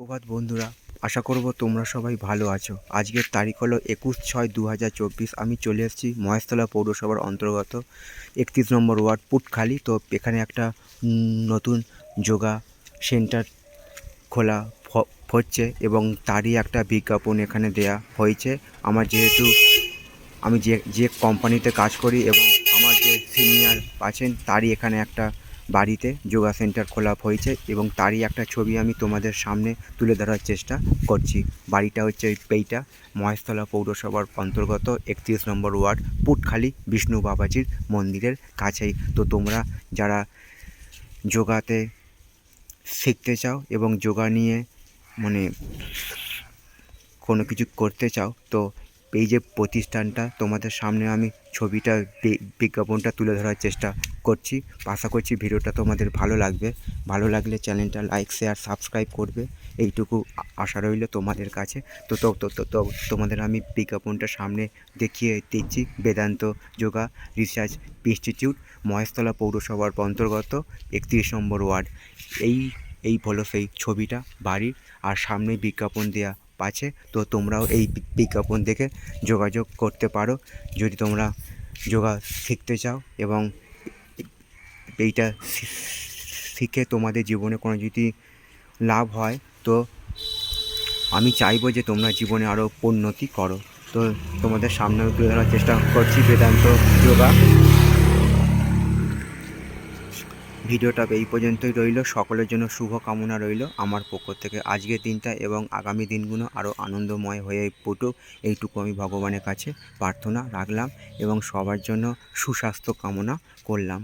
প্রভাত বন্ধুরা। আশা করব তোমরা সবাই ভালো আছো। আজকের তারিখ হলো একুশ ছয় দু হাজার চব্বিশ। আমি চলে এসেছি মহেশতলা পৌরসভার অন্তর্গত একত্রিশ নম্বর ওয়ার্ড পুটখালি। তো এখানে একটা নতুন যোগা সেন্টার খোলা হচ্ছে এবং তারই একটা বিজ্ঞাপন এখানে দেয়া হয়েছে। আমার যেহেতু আমি যে যে কোম্পানিতে কাজ করি এবং আমার যে সিনিয়র আছেন, তারই এখানে একটা বাড়িতে যোগা সেন্টার খোলা হয়েছে এবং তারই একটা ছবি আমি তোমাদের সামনে তুলে ধরার চেষ্টা করছি। বাড়িটা হচ্ছে ওই পেইটা মহেশতলা পৌরসভার অন্তর্গত একত্রিশ নম্বর ওয়ার্ড, পুটখালি বিষ্ণু বাবাজির মন্দিরের কাছেই। তো তোমরা যারা যোগাতে শিখতে চাও এবং যোগা নিয়ে মানে কোনো কিছু করতে চাও, তো এই যে প্রতিষ্ঠানটা, তোমাদের সামনে আমি ছবিটা বিজ্ঞাপনটা তুলে ধরার চেষ্টা করছি। আশা করছি ভিডিওটা তোমাদের ভালো লাগবে। ভালো লাগলে চ্যানেলটা লাইক, শেয়ার, সাবস্ক্রাইব করবে। এইটুকু আশা রইল তোমাদের কাছে। তো তো তোমাদের আমি বিজ্ঞাপনটা সামনে দেখিয়ে দিচ্ছি। Vedanta yoga research institute, Maheshtala পৌরসভার অন্তর্গত একত্রিশ নম্বর ওয়ার্ড। এই এই হলো সেই ছবিটা, বাড়ির। আর সামনে বিজ্ঞাপন দেওয়া আছে, তো তোমরাও এই বিজ্ঞাপন দেখে যোগাযোগ করতে পারো। যদি তোমরা যোগা শিখতে চাও এবং এইটা শিখে তোমাদের জীবনে কোনো যদি লাভ হয়, তো আমি চাইব যে তোমরা জীবনে আরও উন্নতি করো। তো তোমাদের সামনে তুলে ধরার চেষ্টা করছি বেদান্ত যোগা। ভিডিওটা এই পর্যন্তই রইল। সকলের জন্য শুভ কামনা রইল। আমার পক্ষ থেকে আজকের দিনটা এবং আগামী দিনগুলো আরও আনন্দময় হয়ে ফুটুক এইটুকু আমি ভগবানের কাছে প্রার্থনা রাখলাম এবং সবার জন্য সুস্বাস্থ্য কামনা করলাম।